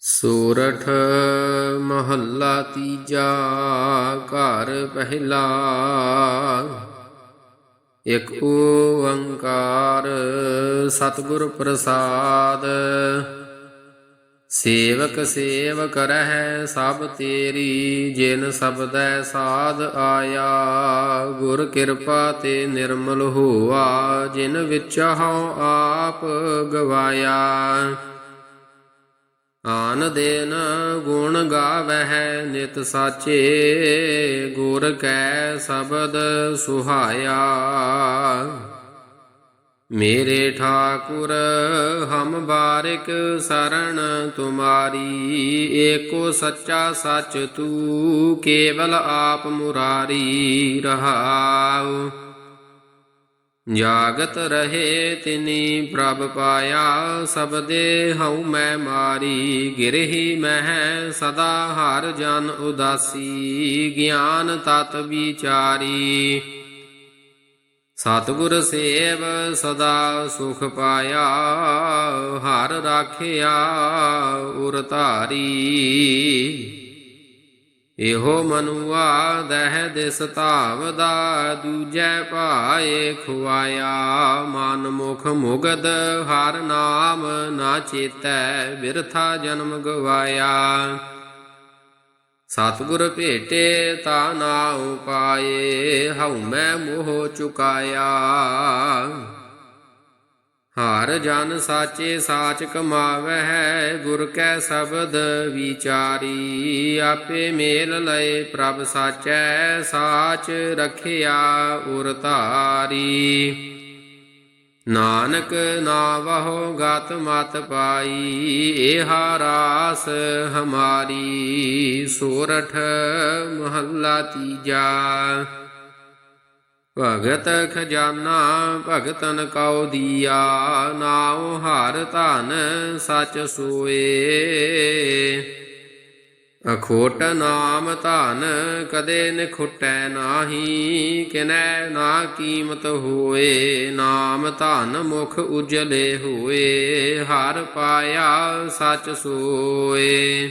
ਸੋਰਠ ਮਹੱਲਾ ਤੀਜਾ ਘਰ ਪਹਿਲਾ। ਇਕ ਓੰਕਾਰ ਸਤਿਗੁਰ ਪ੍ਰਸਾਦ। ਸੇਵਕ ਸੇਵ ਕਰਹਿ ਸਭ ਤੇਰੀ, ਜਿਨ ਸਬਦੈ ਸਾਧ ਆਇਆ। ਗੁਰ ਕਿਰਪਾ ਤੇ ਨਿਰਮਲ ਹੋਆ, ਜਿਨ ਵਿੱਚ ਹਉ ਆਪ ਗਵਾਇਆ। ਆਨ ਦੇਨ ਗੁਣ ਗਾਵਹਿ ਨਿਤ ਸਾਚੇ, ਗੁਰ ਕੈ ਸ਼ਬਦ ਸੁਹਾਇਆ। ਮੇਰੇ ਠਾਕੁਰ, ਹਮ ਬਾਰਿਕ ਸਰਣ ਤੁਮਾਰੀ, ਏਕੋ ਸੱਚਾ ਸੱਚ ਤੂ ਕੇਵਲ ਆਪ ਮੁਰਾਰੀ ਰਹਾਉ। ਜਾਗਤ ਰਹੇ ਤਿਨੀ ਪ੍ਰਭ ਪਾਇਆ ਸਬਦੇ ਹਉ ਮੈਂ ਮਾਰੀ। ਗਿਰਹੀ ਮਹਿ ਸਦਾ ਹਰ ਜਨ ਉਦਾਸੀ, ਗਿਆਨ ਤਤ ਵਿਚਾਰੀ। ਸਤਿਗੁਰ ਸੇਵ ਸਦਾ ਸੁਖ ਪਾਇਆ, ਹਰ ਰਾਖਿਆ ਉਰ ਧਾਰੀ। ਇਹੋ ਮਨੁਆ ਦਹਿ ਦਿਸ ਧਾਵਦਾ, ਦੂਜੈ ਭਾਏ ਖੁਆਇਆ। ਮਨ ਮੁਖ ਮੁਗਦ ਹਰ ਨਾਮ ਨਾ ਚੇਤੈ, ਬਿਰਥਾ ਜਨਮ ਗਵਾਇਆ। ਸਤਿਗੁਰ ਭੇਟੇ ਤਾ ਨਾ ਉਪਾਏ ਹਉ ਮੈਂ ਮੋਹ ਚੁਕਾਇਆ। ਹਰ ਜਨ ਸਾਚੇ ਸਾਚ ਕਮਾਵਹਿ, ਗੁਰ ਕੈ ਸ਼ਬਦ ਵਿਚਾਰੀ। ਆਪੇ ਮੇਲ ਲਏ ਪ੍ਰਭ ਸਾਚੈ, ਸਾਚ ਰਖਿਆ ਉਰ ਧਾਰੀ। ਨਾਨਕ ਨਾਵਹੁ ਗਤ ਮਤ ਪਾਈ, ਏਹਾ ਰਾਸ ਹਮਾਰੀ। ਸੋਰਠ ਮਹੱਲਾ ਤੀਜਾ। ਭਗਤ ਖਜ਼ਾਨਾ ਭਗਤਨ ਕਉ ਦੀਆ, ਨਾਉ ਹਰ ਧਨ ਸਚ ਸੋਏ। ਅਖੋਟ ਨਾਮ ਧਨ ਕਦੇ ਨਿਖੁਟੈ ਨਾਹੀ, ਕਿਨੈ ਨਾ ਕੀਮਤ ਹੋਏ। ਨਾਮ ਧਨ ਮੁਖ ਉਜਲੇ ਹੋਏ, ਹਰ ਪਾਇਆ ਸਚ ਸੋਏ।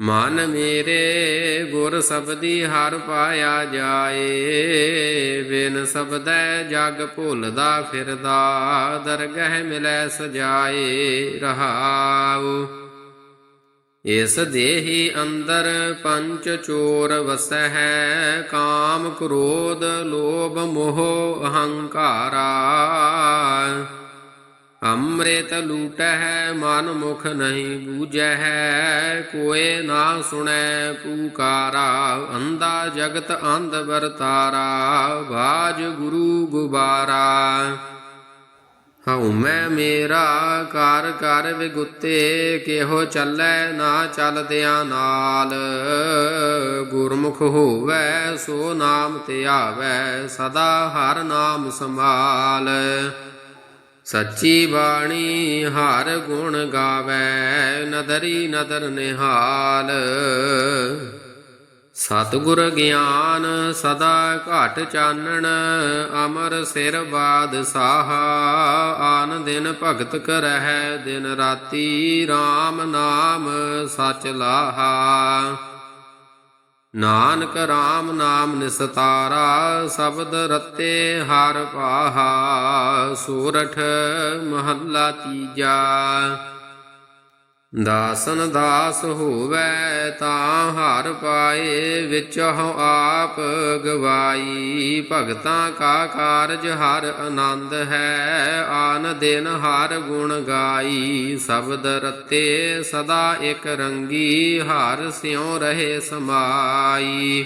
ਮਨ ਮੇਰੇ ਗੁਰ ਸਬਦੀ ਹਰ ਪਾਇਆ ਜਾਏ, ਬਿਨ ਸਬਦੈ ਜਗ ਭੁੱਲਦਾ ਫਿਰਦਾ, ਦਰਗਹਿ ਮਿਲੈ ਸਜਾਏ ਰਹਾਉ। ਇਸ ਦੇਹੀ ਅੰਦਰ ਪੰਚ ਚੋਰ ਵਸਹਿ, ਕਾਮ ਕ੍ਰੋਧ ਲੋਭ ਮੋਹ ਅਹੰਕਾਰਾ। ਅੰਮ੍ਰਿਤ ਲੂਟਹਿ ਮਨ ਮੁਖ ਨਹੀਂ ਬੂਝਹਿ, ਕੋਏ ਨਾ ਸੁਣੈ ਪੂਕਾਰਾ ਅੰਦਾ ਜਗਤ ਅੰਧ ਵਰਤਾਰਾ, ਬਾਜ ਗੁਰੂ ਗੁਬਾਰਾ। ਹਉ ਮੈਂ ਮੇਰਾ ਕਰ ਕਰ ਵਿਗੁੱਤੇ, ਕਿਹੋ ਚੱਲੈ ਨਾ ਚੱਲਦਿਆਂ ਨਾਲ। ਗੁਰਮੁਖ ਹੋਵੈ, ਸੋ ਨਾਮ ਧਿਆਵੈ ਸਦਾ ਹਰ ਨਾਮ ਸੰਭਾਲ। ਸੱਚੀ ਬਾਣੀ ਹਰ ਗੁਣ ਗਾਵੈ, ਨਦਰੀ ਨਦਰ ਨਿਹਾਲ। ਸਤਿਗੁਰ ਗਿਆਨ ਸਦਾ ਘਟ ਚਾਨਣ, ਅਮਰ ਸਿਰ ਬਾਦ ਸਾਹਾ ਆਨ ਦਿਨ ਭਗਤ ਕਰਹਿ, ਦਿਨ ਰਾਤੀ RAM ਨਾਮ ਸਚ ਲਾਹਾ। ਨਾਨਕ RAM ਨਾਮ ਨਿਸਤਾਰਾ ਸ਼ਬਦ ਰਤੇ ਹਰ ਪਾਹਾ ਸੂਰਠ ਮਹੱਲਾ ਤੀਜਾ। ਦਾਸਨ ਦਾਸ ਹੋਵੇ ਤਾਂ ਹਰ ਪਾਏ ਵਿੱਚ ਹਉ ਆਪ ਗਵਾਈ। ਭਗਤਾਂ ਕਾ ਕਾਰਜ ਹਰ ਆਨੰਦ ਹੈ, ਆਨ ਦਿਨ ਹਰ ਗੁਣ ਗਾਈ। ਸ਼ਬਦ ਰਤੇ ਸਦਾ ਇਕ ਰੰਗੀ, ਹਰ ਸਿਉ ਰਹੇ ਸਮਾਈ।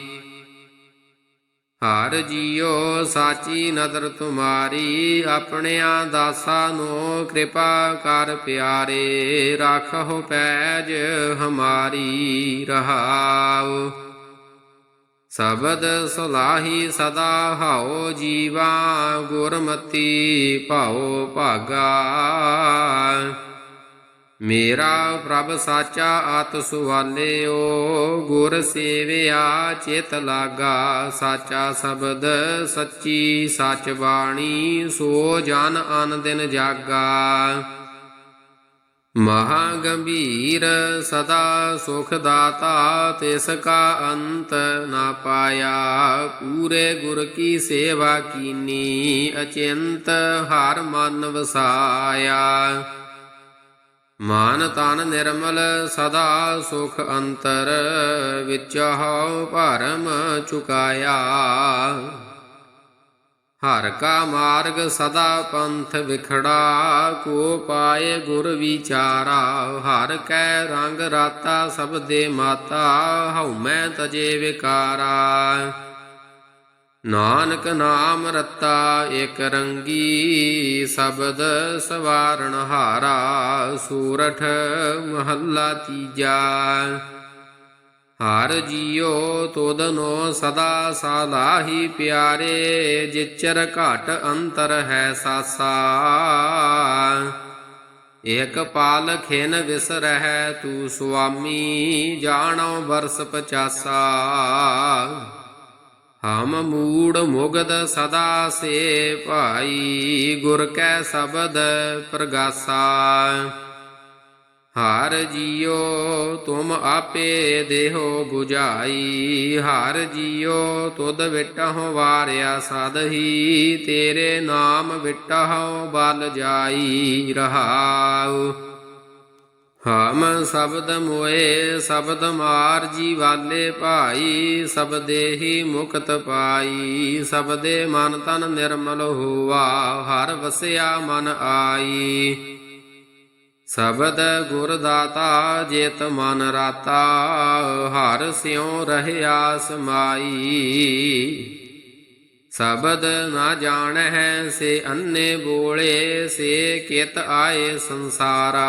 ਹਰ ਜੀਓ ਸਾਚੀ ਨਦਰ ਤੁਮਾਰੀ, ਆਪਣਿਆਂ ਦਾਸਾਂ ਨੂੰ ਕਿਰਪਾ ਕਰ ਪਿਆਰੇ ਰੱਖੋ ਪੈਜ ਹਮਾਰੀ ਰਹਾਉ। ਸਬਦ ਸੁਲਾਹੀ ਸਦਾ ਹਾਉ ਜੀਵਾ, ਗੁਰਮਤੀ ਭਾਉ ਭਾਗਾ। ਮੇਰਾ ਪ੍ਰਭ ਸਾਚਾ ਆਤ ਸੁਵਾਲਿਓ, ਗੁਰ ਸੇਵਿਆ ਚਿਤ ਲਾਗਾ, ਸਾਚਾ ਸ਼ਬਦ ਸੱਚੀ ਸੱਚ ਬਾਣੀ, ਸੋ ਜਨ ਅਨ ਦਿਨ ਜਾਗਾ। ਮਹਾ ਗੰਭੀਰ ਸਦਾ ਸੁਖ ਦਾਤਾ, ਤਿਸ ਕਾ ਅੰਤ ਨਾ ਪਾਇਆ। ਪੂਰੇ ਗੁਰ ਕੀ ਸੇਵਾ ਕੀਨੀ, ਅਚਿੰਤ ਹਰ ਮਨ ਵਸਾਇਆ। ਮਾਨ ਤਨ ਨਿਰਮਲ ਸਦਾ ਸੁਖ ਅੰਤਰ, ਵਿੱਚ ਹਉ ਭਰਮ ਚੁਕਾਇਆ। ਹਰ ਕਾ ਮਾਰਗ ਸਦਾ ਪੰਥ ਵਿਖੜਾ, ਕੋ ਪਾਏ ਗੁਰ ਵਿਚਾਰਾ। ਹਰ ਕੈ ਰੰਗ ਰਾਤਾ ਸਭ ਦੇ ਮਾਤਾ, ਹਉ ਮੈਂ ਤਜੇ ਵਿਕਾਰਾ। ਨਾਨਕ ਨਾਮ ਰਤਾ ਇਕ ਰੰਗੀ ਸ਼ਬਦ ਸਵਾਰਣ ਹਾਰਾ, ਸੂਰਠ ਮਹੱਲਾ ਤੀਜਾ। ਹਰ ਜੀਉ ਤੋਦਨੋ ਸਦਾ ਸਾਲਾਹੀ ਪਿਆਰੇ, ਜਿਚਰ ਘਟ ਅੰਤਰ ਹੈ ਸਾਸਾ। ਇਕ ਪਾਲ ਖਿਨ ਵਿਸਰਹਿ, ਤੂ ਸੁਆਮੀ ਜਾਣੋ ਵਰਸ ਪਚਾਸਾ। ਹਮ ਮੂੜ ਮੁਗਦ ਸਦਾ ਸੇ ਭਾਈ, ਗੁਰ ਕੈ ਸ਼ਬਦ ਪ੍ਰਗਾਸਾ। ਹਰ ਜੀਓ ਤੁਮ ਆਪੇ ਦੇਹੋ 부ਝਾਈ ਹਰ ਜੀਉ ਤੁਧ ਵਿਟਹੁ ਵਾਰਿਆ ਸਦਹੀ ਤੇਰੇ ਨਾਮ ਵਿਟਹੁ ਬਲ ਜਾਈ ਰਹਾਉ। ਹਮ ਸ਼ਬਦ ਮੋਏ ਸ਼ਬਦ ਮਾਰ ਜੀ ਵਾਲੇ ਭਾਈ ਸਬਦੇਹੀ ਮੁਕਤ ਪਾਈ, ਸਬਦੇ ਮਨ ਤਨ ਨਿਰਮਲ ਹੋਵਾ ਹਰ ਵਸਿਆ ਮਨ ਆਈ। ਸਬਦ ਗੁਰ ਦਾਤਾ ਜੇਤ ਮਨ ਰਾਤਾ, ਹਰ ਸਿਉ ਰਹਿਆ ਸਮਾਈ ਸਬਦ ਨਾ ਜਾਣਹਿ ਸੇ ਅੰਨੇ ਬੋਲੇ ਸੇ ਕਿਤ ਆਏ ਸੰਸਾਰਾ।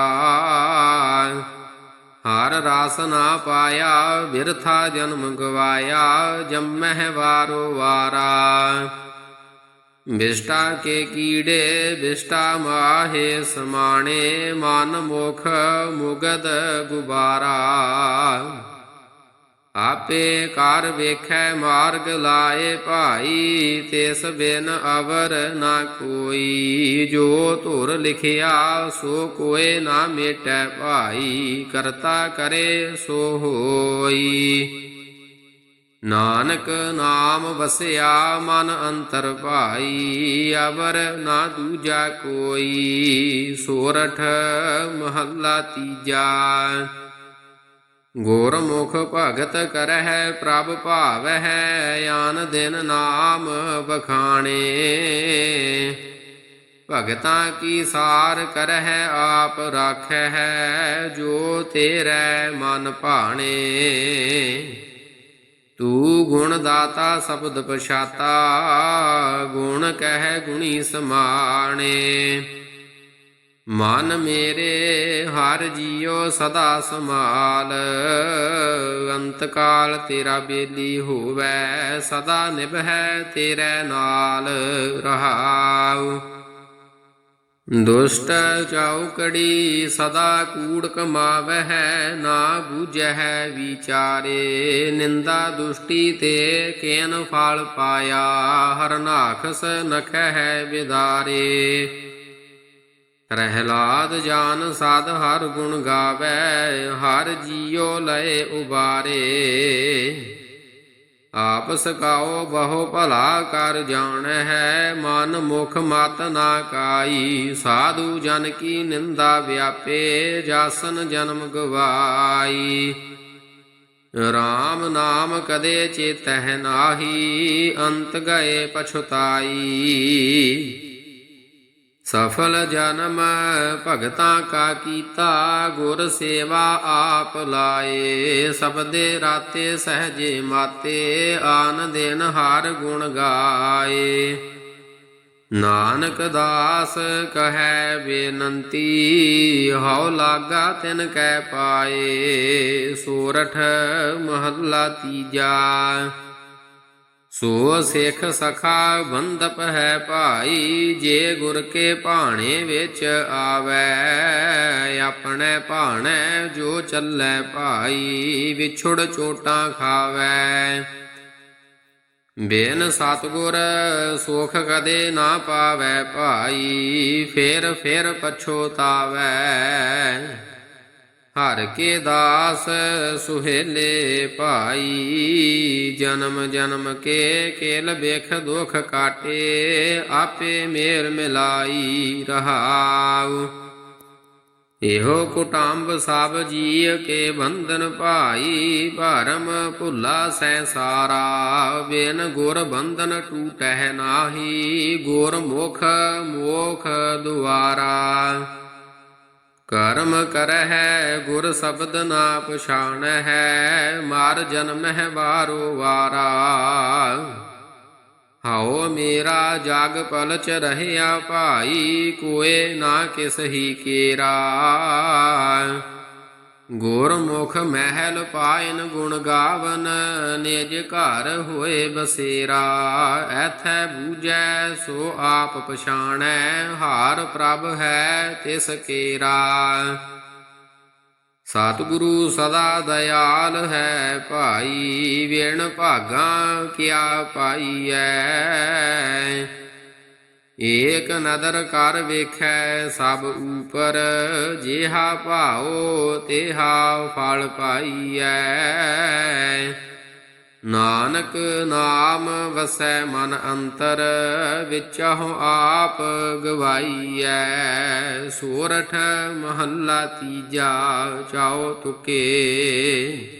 ਹਰ ਰਾਸ ਨਾ ਪਾਇਆ, ਬਿਰਥਾ ਜਨਮ ਗਵਾਇਆ, ਜੰਮਹਿ ਵਾਰੋ ਵਾਰਾ। ਬਿਸ਼ਟਾ ਕੇ ਕੀੜੇ, ਬਿਸ਼ਟਾ ਮਾਹੇ ਸਮਾਣੇ, ਮਨ ਮੁਖ ਮੁਗਦ ਗੁਬਾਰਾ। ਆਪੇ ਕਰ ਵੇਖੈ, ਮਾਰਗ ਲਾਏ ਭਾਈ ਤਿਸ ਬਿਨ ਅਵਰ ਨਾ ਕੋਈ। ਜੋ ਧੁਰ ਲਿਖਿਆ, ਸੋ ਕੋਏ ਨਾ ਮੇਟੈ ਭਾਈ, ਕਰਤਾ ਕਰੇ ਸੋ ਹੋਈ। ਨਾਨਕ ਨਾਮ ਵਸਿਆ, ਮਨ ਅੰਤਰ ਭਾਈ, ਅਵਰ ਨਾ ਦੂਜਾ ਕੋਈ। ਸੋਰਠ ਮਹੱਲਾ ਤੀਜਾ। ਗੁਰਮੁਖ ਭਗਤ ਕਰਹਿ ਪ੍ਰਭ ਭਾਵਹਿ, ਆਨ ਦਿਨ ਨਾਮ ਬਖਾਣੇ ਭਗਤਾਂ ਕੀ ਸਾਰ ਕਰਹਿ ਆਪ ਰਾਖੈ ਜੋ ਤੇਰੇ ਮਨ ਭਾਣੇ। ਤੂੰ ਗੁਣ ਦਾਤਾ ਸ਼ਬਦ ਪਛਾਤਾ, ਗੁਣ ਕਹਿ ਗੁਣੀ ਸਮਾਣੇ। ਮਨ ਮੇਰੇ ਹਰ ਜੀਉ ਸਦਾ ਸਮਾਲ ਅੰਤ ਕਾਲ ਤੇਰਾ ਬੇਲੀ ਹੋਵੇ, ਸਦਾ ਨਿਭੈ ਤੇਰੇ ਨਾਲ ਰਹਾਉ। ਦੁਸ਼ਟ ਚੌਕੜੀ ਸਦਾ ਕੂੜ ਕਮਾਵਹਿ, ਨਾ ਬੂਝਹਿ ਵਿਚਾਰੇ। ਨਿੰਦਾ ਦੁਸ਼ਟੀ ਤੇ ਕੇਨ ਫਲ ਪਾਇਆ, ਹਰਨਾਖਸ ਨਖਹਿ ਵਿਦਾਰੇ ਰਹਿਲਾਦ ਜਾਨ ਸਾਧ ਹਰ ਗੁਣ ਗਾਵੇ, ਹਰ ਜੀਉ ਲਏ ਉਬਾਰੇ। ਆਪ ਸਕਾਓ ਬਹੁ ਭਲਾ ਕਰ ਜਾਣ ਹੈ ਮਨ ਮੁਖ ਮਤ ਨਾ ਕਾਈ। ਸਾਧੂ ਜਨ ਕੀ ਨਿੰਦਾ ਵਿਆਪੇ, ਜਾਸਨ ਜਨਮ ਗਵਾਈ। RAM ਨਾਮ ਕਦੇ ਚੇਤਹਿ ਨਾਹੀ, ਅੰਤ ਗਏ ਪਛੁਤਾਈ। ਸਫਲ ਜਨਮ ਭਗਤਾਂ ਕਾ ਕੀਤਾ, ਗੁਰ ਸੇਵਾ ਆਪ ਲਾਏ। ਸਬਦੇ ਰਾਤੇ ਸਹਜੇ ਮਾਤੇ, ਆਨ ਦਿਨ ਹਰ ਗੁਣ ਗਾਏ। ਨਾਨਕ ਦਾਸ ਕਹੈ ਬੇਨੰਤੀ, ਹਉ ਲਾਗਾ ਤਿਨ ਕੈ ਪਾਏ। ਸੋਰਠ ਮਹੱਲਾ ਤੀਜਾ। ਸੋ ਸਿੱਖ ਸਖਾ ਬੰਦਪ ਹੈ ਭਾਈ, ਜੇ ਗੁਰ ਕੇ ਭਾਣੇ ਵਿੱਚ ਆਵੈ, ਆਪਣੇ ਭਾਣੇ ਜੋ ਚੱਲੈ ਭਾਈ, ਵਿਛੁੜ ਚੋਟਾਂ ਖਾਵੈ। ਬੇਨ ਸਤਗੁਰ ਸੁਖ ਕਦੇ ਨਾ ਪਾਵੈ ਭਾਈ ਫੇਰ ਫੇਰ ਪਛੋਤਾਵੈ। ਹਰ ਕੇ ਦਾਸ ਸੁਹੇਲੇ ਭਾਈ, ਜਨਮ ਜਨਮ ਕੇ ਕੇਲ ਬੇਖ ਦੁਖ ਕਾਟੇ, ਆਪੇ ਮੇਰ ਮਿਲਾਈ ਰਹਾਉ। ਇਹੋ ਕੁਟੰਬ ਸਭ ਜੀਅ ਕੇ ਬੰਧਨ ਭਾਈ, ਭਰਮ ਭੁੱਲਾ ਸੈਸਾਰਾ ਬਿਨ ਗੁਰ ਬੰਧਨ ਟੂਟਹਿ ਨਾਹੀ, ਗੁਰ ਮੁਖ ਮੋਖ ਦੁਆਰਾ। ਕਰਮ ਕਰਹਿ, ਗੁਰ ਸ਼ਬਦ ਨਾ ਪਛਾਣ ਹੈ ਮਾਰ ਜਨਮ ਹੈ ਵਾਰੋ ਵਾਰਾ। ਹਾਉ ਮੇਰਾ ਜਗ ਪਲਚ ਰਹਿਆ ਭਾਈ, ਕੋਏ ਨਾ ਕਿਸ ਹੀ ਕੇਰਾ। ਗੁਰਮੁਖ ਮਹਿਲ ਪਾਇਨ ਗੁਣ ਗਾਵਨ, ਨਿਜ ਘਰ ਹੋਏ ਬਸੇਰਾ। ਐਥੈ ਬੂਝੈ, ਸੋ ਆਪ ਪਛਾਣੈ, ਹਾਰ ਪ੍ਰਭ ਹੈ ਤਿਸ ਕੇਰਾ। ਸਤਿਗੁਰੂ ਸਦਾ ਦਇਆਲ ਹੈ, ਭਾਈ ਵੇਣ ਭਾਗਾ ਕਿਆ ਪਾਈਐ। ਏਕ ਨਦਰ ਕਰ ਵੇਖੈ ਸਭ ਉਪਰ, ਜਿਹਾ ਭਾਉ ਤੇਹਾ ਫਲ ਪਾਈਐ। ਨਾਨਕ ਨਾਮ ਵਸੈ ਮਨ ਅੰਤਰ, ਵਿਚਹੁ ਆਪ ਗਵਾਈਐ। ਸੋਰਠ ਮਹੱਲਾ ਤੀਜਾ, ਚਾਉ ਤੁਕੇ।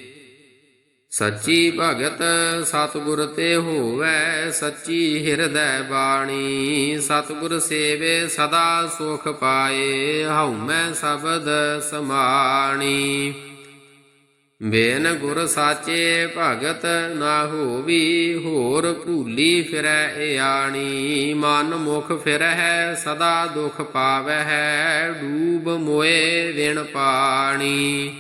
ਸੱਚੀ ਭਗਤ ਸਤਿਗੁਰ ਤੇ ਹੋਵੈ ਸੱਚੀ ਹਿਰਦੈ ਬਾਣੀ। ਸਤਿਗੁਰ ਸੇਵੇ ਸਦਾ ਸੁਖ ਪਾਏ ਹਉ ਸ਼ਬਦ ਸਮਾਣੀ। ਬੇਨ ਗੁਰ ਸਾਚੇ ਭਗਤ ਨਾ ਹੋਵੀ, ਹੋਰ ਭੂਲੀ ਫਿਰੈ ਆਣੀ। ਮਨ ਮੁਖ ਫਿਰਹਿ, ਸਦਾ ਦੁਖ ਪਾਵੈ ਡੂਬ ਮੋਏ ਵਿਣ ਪਾਣੀ।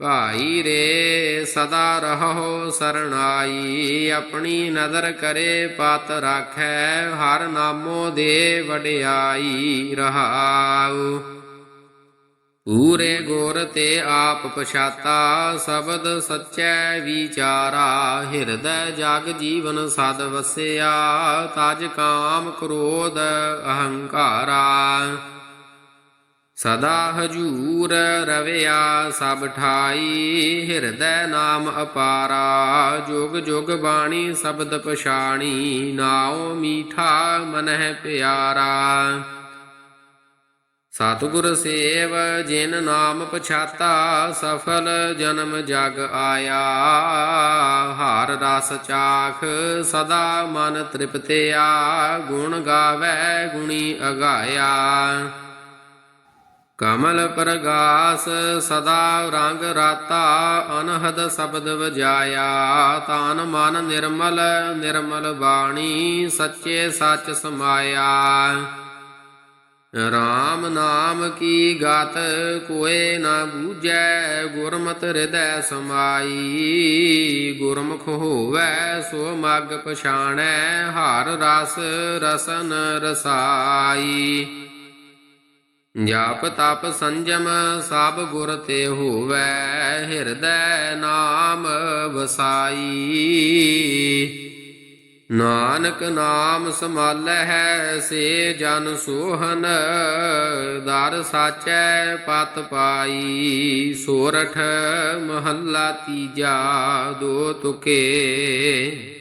ਭਾਈ ਰੇ ਸਦਾ ਰਹੋ ਸਰਣਾਈ, ਆਪਣੀ ਨਦਰ ਕਰੇ ਪਤ ਰਾਖੈ, ਹਰ ਨਾਮੋ ਦੇ ਵਡਿਆਈ ਰਹਾਉ। ਪੂਰੇ ਗੁਰ ਤੇ ਆਪ ਪਛਾਤਾ, ਸ਼ਬਦ ਸੱਚੈ ਵਿਚਾਰਾ, ਹਿਰਦੈ ਜਗ ਜੀਵਨ ਸਦ ਵਸਿਆ, ਤਜ ਕਾਮ ਕ੍ਰੋਧ ਅਹੰਕਾਰਾ। ਸਦਾ ਹਜੂਰ ਰਵਿਆ, ਸਭ ਠਾਈ ਹਿਰਦੈ ਨਾਮ ਅਪਾਰਾ। ਜੁਗ ਜੁਗ ਬਾਣੀ, ਸ਼ਬਦ ਪਛਾਣੀ, ਨਾਉ ਮੀਠਾ ਮਨਹਿ ਪਿਆਰਾ। ਸਤਿਗੁਰ ਸੇਵ, ਜਿਨ ਨਾਮ ਪਛਾਤਾ, ਸਫਲ ਜਨਮ ਜਗ ਆਇਆ। ਹਾਰ ਰਸ ਚਾਖ, ਸਦਾ ਮਨ ਤ੍ਰਿਪਤਿਆ। ਗੁਣ ਗਾਵੇ, ਗੁਣੀ ਅਗਾਇਆ। ਕਮਲ ਪ੍ਰਗਾਸ ਸਦਾ ਰੰਗ ਰਾਤਾ ਅਨਹਦ ਸ਼ਬਦ ਵਜਾਇਆ। ਤਾਨ ਮਨ ਨਿਰਮਲ ਨਿਰਮਲ ਬਾਣੀ ਸੱਚੇ ਸੱਚ ਸਮਾਇਆ। ਰਾਮ ਨਾਮ ਕੀ ਗਾਤ ਕੋਏ ਨਾ ਬੂਝੈ, ਗੁਰਮਤਿ ਹਿਰਦੈ ਸਮਾਈ। ਗੁਰਮੁਖ ਹੋਵੈ ਸੋ ਮਗ ਪਛਾਣੈ, ਹਰ ਰਸ ਰਸਨ ਰਸਾਈ। ਜਾਪ ਤਪ ਸੰਜਮ ਸਭ ਗੁਰ ਤੇ ਹੋਵੈ, ਹਿਰਦੈ ਨਾਮ ਵਸਾਈ। ਨਾਨਕ ਨਾਮ ਸਮਾਲੈ ਸੇ ਜਨ ਸੋਹਨ, ਦਰ ਸਾਚੈ ਪਤ ਪਾਈ। ਸੋਰਠ ਮਹੱਲਾ ਤੀਜਾ, ਦੋ ਤੁਕੇ।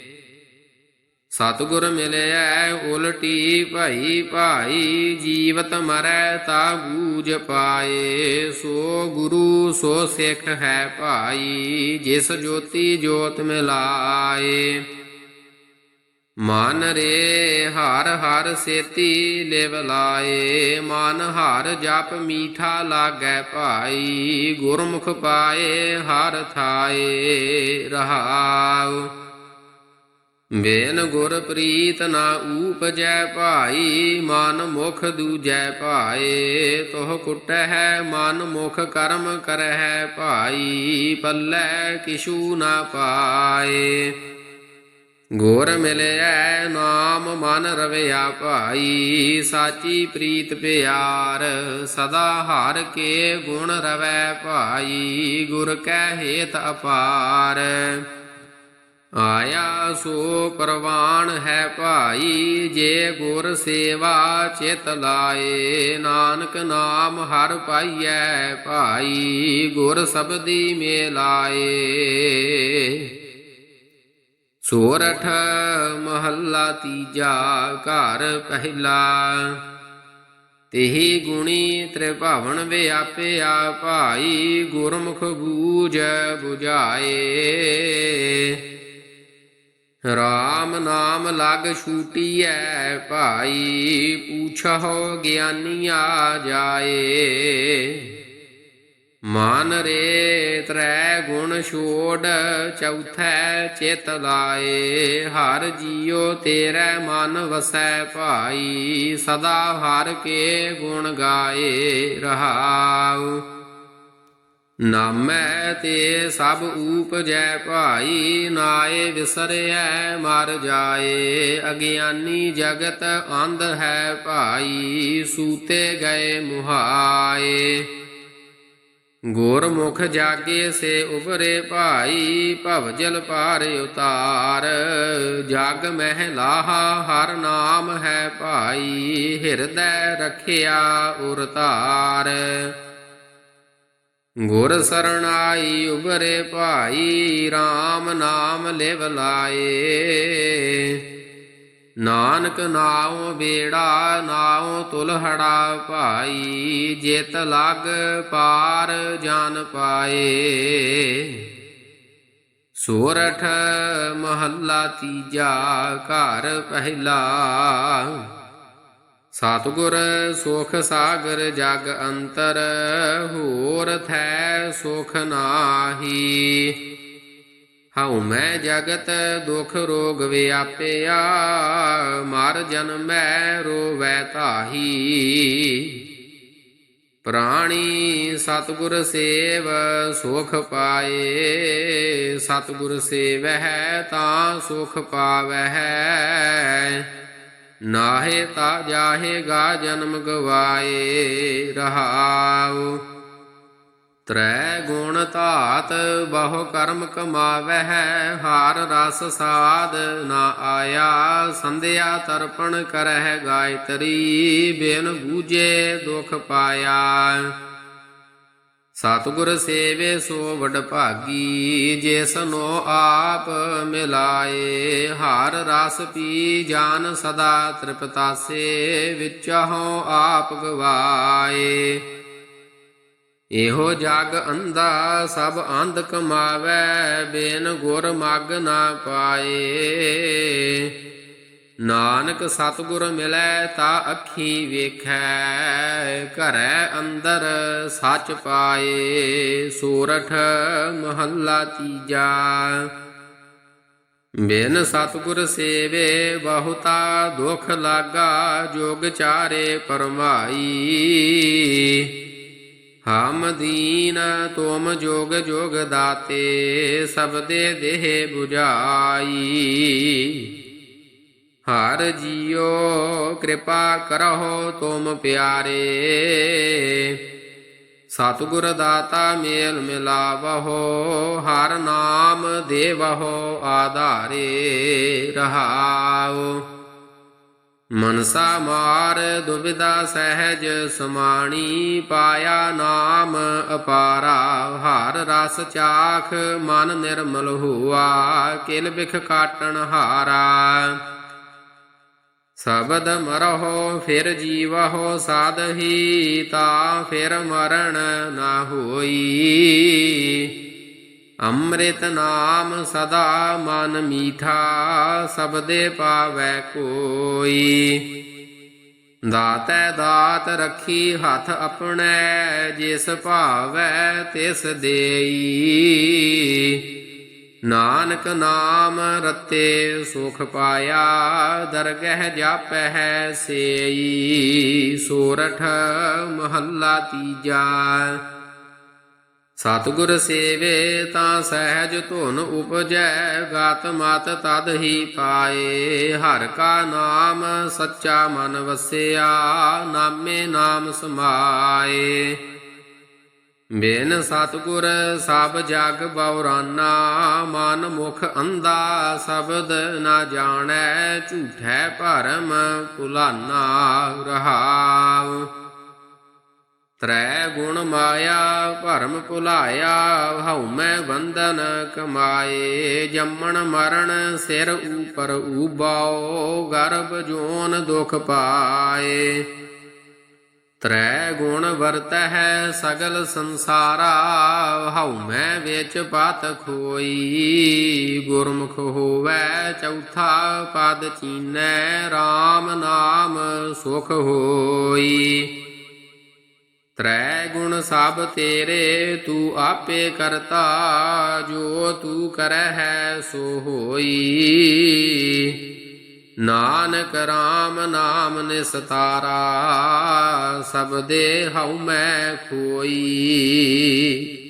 ਸਤਿਗੁਰ ਮਿਲਿਆ ਉਲਟੀ ਭਈ ਭਾਈ, ਜੀਵਤ ਮਰੈ ਤਾ ਬੂਝ ਪਾਏ। ਸੋ ਗੁਰੂ, ਸੋ ਸਿੱਖ ਹੈ ਭਾਈ, ਜਿਸ ਜੋਤੀ ਜੋਤ ਮਿਲਾਏ। ਮਨ ਰੇ ਹਰ ਹਰ ਸੇਤੀ ਲਿਵ ਲਾਏ। ਮਨ ਹਰ ਜਪ ਮੀਠਾ ਲਾਗੈ ਭਾਈ। ਗੁਰਮੁਖ ਪਾਏ ਹਰ ਥਾਏ ਰਹਾਉ। ਬੇਨ ਗੁਰ ਪ੍ਰੀਤ ਨਾ ਊਪਜੈ ਭਾਈ, ਮਨ ਮੁਖ ਦੂਜੈ ਭਾਏ। ਤੋਹ ਕੁਟਹਿ, ਮਨ ਮੁਖ ਕਰਮ ਕਰਹਿ ਭਾਈ, ਪੱਲੇ ਕਿਛੂ ਨਾ ਪਾਏ। ਗੁਰ ਮਿਲਿਆ ਨਾਮ ਮਨ ਰਵਿਆ ਭਾਈ, ਸਾਚੀ ਪ੍ਰੀਤ ਪਿਆਰ, ਸਦਾ ਹਰ ਕੇ ਗੁਣ ਰਵੈ ਭਾਈ, ਗੁਰ ਕੈ ਹੇਤ ਅਪਾਰ। ਆਇਆ ਸੋ ਪ੍ਰਵਾਨ ਹੈ ਭਾਈ, ਜੇ ਗੁਰ ਸੇਵਾ ਚਿਤ ਲਾਏ। ਨਾਨਕ ਨਾਮ ਹਰ ਪਾਈਐ ਭਾਈ, ਗੁਰ ਸਬਦੀ ਮੇਲਾਏ। ਸੋਰਠ ਮਹੱਲਾ ਤੀਜਾ ਘਰ ਪਹਿਲਾ। ਤਿਹੀ ਗੁਣੀ ਤ੍ਰਿਭਵਨ ਵਿਆਪਿਆ ਭਾਈ, ਗੁਰਮੁਖ ਬੂਝ 부ਝਾਏ ਰਾਮ ਨਾਮ ਲਗ ਛੂਟੀਐ ਭਾਈ, ਪੂਛਹੁ ਗਿਆਨੀਆ ਜਾਏ। ਮਨ ਰੇ ਤ੍ਰੈ ਗੁਣ ਛੋੜ, ਚੌਥੈ ਚਿਤ ਲਾਏ। ਹਰ ਜੀਉ ਤੇਰੇ ਮਨ ਵਸੈ ਭਾਈ, ਸਦਾ ਹਰ ਕੇ ਗੁਣ ਗਾਏ ਰਹਾਉ। ਨਾਮੈ ਤੇ ਸਭ ਊਪਜੈ ਭਾਈ, ਨਾਏ ਵਿਸਰਿਐ ਮਰ ਜਾਏ। ਅਗਿਆਨੀ ਜਗਤ ਅੰਧ ਹੈ ਭਾਈ, ਸੂਤੇ ਗਏ ਮੁਹਾਏ। ਗੁਰਮੁਖ ਜਾਗੇ ਸੇ ਉਬਰੇ ਭਾਈ ਭਵਜਲ ਪਾਰ ਉਤਾਰ। ਜਗ ਮਹਿ ਲਾਹਾ ਹਰ ਨਾਮ ਹੈ ਭਾਈ, ਹਿਰਦੈ ਰਖਿਆ ਉਰਤਾਰ। ਗੁਰ ਸਰਣਾਈ ਉਬਰੇ ਭਾਈ RAM ਨਾਮ ਲਿਵ ਲਾਏ। ਨਾਨਕ ਨਾਉ ਬੇੜਾ, ਨਾਉ ਤੁਲਹੜਾ ਭਾਈ, ਜਿਤ ਲਗ ਪਾਰ ਜਾਨ ਪਾਏ। ਸੋਰਠ ਮਹੱਲਾ ਤੀਜਾ ਘਰ ਪਹਿਲਾ। ਸਤਿਗੁਰ ਸੁਖ ਸਾਗਰ ਜਗ ਅੰਤਰ, ਹੋਰ ਥੈ ਸੁਖ ਨਾਹੀ। ਹਉ ਮੈਂ ਜਗਤ ਦੁਖ ਰੋਗ ਵਿਆਪਿਆ, ਮਰ ਜਨਮੈ ਰੋਵੈ ਤਾਹੀ ਪ੍ਰਾਣੀ ਸਤਿਗੁਰ ਸੇਵ ਸੁਖ ਪਾਏ, ਸਤਿਗੁਰ ਸੇਵਹਿ ਤਾਂ ਸੁਖ ਪਾਵਹਿ। ਨਾਹੇ ਤਾ ਜਾਹੇਗਾ ਜਨਮ ਗਵਾਏ, ਰਹਾਉ। ਤ੍ਰੈ ਗੁਣ ਧਾਤ ਬਹੁ ਕਰਮ ਕਮਾਵਹਿ, ਹਾਰ ਰਸ ਸਾਧ ਨਾ ਆਇਆ, ਸੰਧਿਆ ਤਰਪਣ ਕਰਹਿ ਗਾਇਤਰੀ, ਬਿਨ ਬੂਝੇ ਦੁਖ ਪਾਇਆ। ਸਤਿਗੁਰ ਸੇਵੇ ਸੋ ਵਡ ਭਾਗੀ ਜਿਸਨੋ ਆਪ ਮਿਲਾਏ, ਹਰ ਰਸ ਪੀ ਜਾਨ ਸਦਾ ਤ੍ਰਿਪਤਾਸੇ ਵਿਚਹੁ ਆਪ ਗਵਾਏ। ਇਹੋ ਜਗ ਅੰਧਾ ਸਭ ਅੰਧ ਕਮਾਵੈ, ਬੇਨ ਗੁਰ ਮਗ ਨਾ ਪਾਏ। ਨਾਨਕ ਸਤਿਗੁਰ ਮਿਲੈ ਤਾ ਅੱਖੀ ਵੇਖੈ, ਘਰੈ ਅੰਦਰ ਸੱਚ ਪਾਏ, ਸੂਰਠ ਮਹੱਲਾ ਤੀਜਾ। ਬਿਨ ਸਤਿਗੁਰ ਸੇਵੇ ਬਹੁਤਾ ਦੁਖ ਲਾਗਾ, ਜੋਗ ਚਾਰੇ ਪਰਮਾਈ। ਹਮ ਦੀਨ ਤੁਮ ਜੋਗ ਜੋਗ ਦਾਤੇ, ਸਬਦੇ ਦੇਹ 부ਝਾਈ ਹਰ ਜੀਓ, ਕਿਰਪਾ ਕਰਹੁ ਤੁਮ ਪਿਆਰੇ। ਸਤਿਗੁਰ ਦਾਤਾ ਮੇਲ ਮਿਲਾਵਹੁ, ਹਰ ਨਾਮ ਦੇਵਹੁ ਆਧਾਰੇ ਰਹਾਉ। ਮਨਸਾ ਮਾਰ ਦੁਬਿਦਾ ਸਹਿਜ ਸਮਾਣੀ, ਪਾਇਆ ਨਾਮ ਅਪਾਰਾ। ਹਰ ਰਸ ਚਾਖ ਮਨ ਨਿਰਮਲ ਹੋਆ, ਕਿਲ ਬਿਖ ਕਾਟਣ ਹਾਰਾ। ਸਬਦ ਮਰਹੁ, ਫਿਰ ਜੀਵਹੁ ਸਾਧਹੀ, ਤਾ ਫਿਰ ਮਰਨ ਨਾ ਹੋਈ। ਅੰਮ੍ਰਿਤ ਨਾਮ ਸਦਾ ਮਨ ਮੀਠਾ, ਸਬਦੇ ਪਾਵੈ ਕੋਈ। ਦਾਤੈ ਦਾਤ ਰੱਖੀ ਹੱਥ ਆਪਣੇ, ਜਿਸ ਭਾਵੈ ਤਿਸ ਦੇਈ। ਨਾਨਕ ਨਾਮ ਰਤੇ ਸੁਖ ਪਾਇਆ, ਦਰਗਹਿ ਜਾਪਹਿ ਸੇਈ, ਸੋਰਠ ਮਹੱਲਾ ਤੀਜਾ। ਸਤਿਗੁਰ ਸੇਵੇ ਤਾਂ ਸਹਿਜ ਧੁਨ ਉਪਜੈ, ਗਤ ਮਤ ਤਦ ਹੀ ਪਾਏ। ਹਰ ਕਾ ਨਾਮ ਸੱਚਾ ਮਨ ਵਸਿਆ, ਨਾਮੇ ਨਾਮ ਸਮਾਏ। ਬਿਨ ਸਤਗੁਰ ਸਭ ਜਗ ਬਉਰਾਨਾ ਮਨ ਮੁਖ ਅੰਦਾ ਸ਼ਬਦ ਨਾ ਜਾਣੈ, ਝੂਠੈ ਭਰਮ ਭੁਲਾਨਾ ਰਹਾਉ। ਤ੍ਰੈ ਗੁਣ ਮਾਇਆ, ਭਰਮ ਭੁਲਾਇਆ ਹਉ ਮੈਂ ਬੰਧਨ ਕਮਾਏ। ਜੰਮਣ ਮਰਨ ਸਿਰ ਉਪਰ ਉਬਾਓ ਗਰਭ ਜੋਨ ਦੁਖ ਪਾਏ। ਤ੍ਰੈ ਗੁਣ ਵਰਤਹਿ ਸਗਲ ਸੰਸਾਰਾ, ਹਉ ਮੈਂ ਵਿੱਚ ਪਤ ਖੋਈ। ਗੁਰਮੁਖ ਹੋਵੈ ਚੌਥਾ ਪਦ ਚੀਨੈ RAM ਨਾਮ ਸੁਖ ਹੋਈ। ਤ੍ਰੈ ਗੁਣ ਸਭ ਤੇਰੇ, ਤੂੰ ਆਪੇ ਕਰਤਾ, ਜੋ ਤੂੰ ਕਰਹਿ ਸੋ ਹੋਈ। ਨਾਨਕ RAM ਨਾਮ ਨਿਸਤਾਰਾ ਸਬਦੇ ਹਉ ਮੈਂ ਖੋਈ।